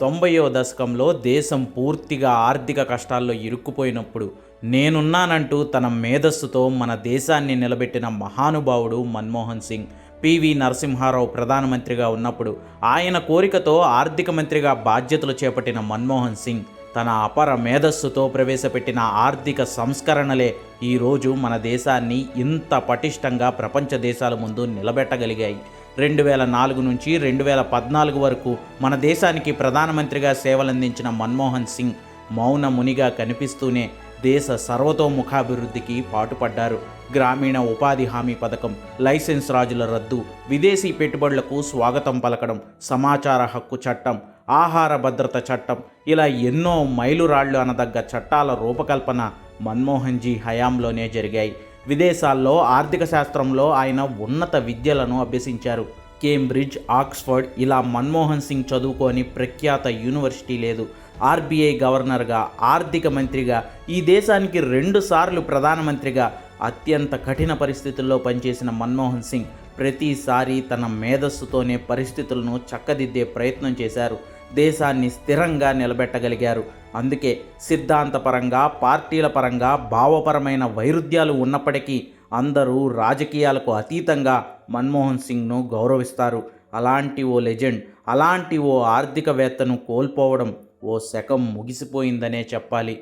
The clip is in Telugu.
తొంభైవ దశకంలో దేశం పూర్తిగా ఆర్థిక కష్టాల్లో ఇరుక్కుపోయినప్పుడు నేనున్నానంటూ తన మేధస్సుతో మన దేశాన్ని నిలబెట్టిన మహానుభావుడు మన్మోహన్ సింగ్ పివి నరసింహారావు ప్రధానమంత్రిగా ఉన్నప్పుడు ఆయన కోరికతో ఆర్థిక మంత్రిగా బాధ్యతలు చేపట్టిన మన్మోహన్ సింగ్ తన అపర మేధస్సుతో ప్రవేశపెట్టిన ఆర్థిక సంస్కరణలే ఈరోజు మన దేశాన్ని ఇంత పటిష్టంగా ప్రపంచ దేశాల ముందు నిలబెట్టగలిగాయి. రెండు వేల నాలుగు నుంచి రెండు వేల పద్నాలుగు వరకు మన దేశానికి ప్రధానమంత్రిగా సేవలందించిన మన్మోహన్ సింగ్ మౌన మునిగా కనిపిస్తూనే దేశ సర్వతోముఖాభివృద్ధికి పాటుపడ్డారు. గ్రామీణ ఉపాధి హామీ పథకం లైసెన్స్ రాజుల రద్దు విదేశీ పెట్టుబడులకు స్వాగతం పలకడం సమాచార హక్కు చట్టం ఆహార భద్రత చట్టం ఇలా ఎన్నో మైలురాళ్ళు అనదగ్గ చట్టాల రూపకల్పన మన్మోహన్జీ హయాంలోనే జరిగాయి. విదేశాల్లో ఆర్థిక శాస్త్రంలో ఆయన ఉన్నత విద్యలను అభ్యసించారు. కేంబ్రిడ్జ్ ఆక్స్ఫర్డ్ ఇలా మన్మోహన్ సింగ్ చదువుకొని ప్రఖ్యాత యూనివర్సిటీ లేదు. ఆర్బీఐ గవర్నర్గా ఆర్థిక మంత్రిగా ఈ దేశానికి రెండుసార్లు ప్రధానమంత్రిగా అత్యంత కఠిన పరిస్థితుల్లో పనిచేసిన మన్మోహన్ సింగ్ ప్రతిసారి తన మేధస్సుతోనే పరిస్థితులను చక్కదిద్దే ప్రయత్నం చేశారు. దేశాన్ని స్థిరంగా నిలబెట్టగలిగారు. అందుకే సిద్ధాంతపరంగా పార్టీల పరంగా భావపరమైన వైరుధ్యాలు ఉన్నప్పటికీ అందరూ రాజకీయాలకు అతీతంగా మన్మోహన్ సింగ్ను గౌరవిస్తారు. అలాంటి ఓ లెజెండ్ అలాంటి ఓ ఆర్థికవేత్తను కోల్పోవడం ఓ శకం ముగిసిపోయిందనే చెప్పాలి.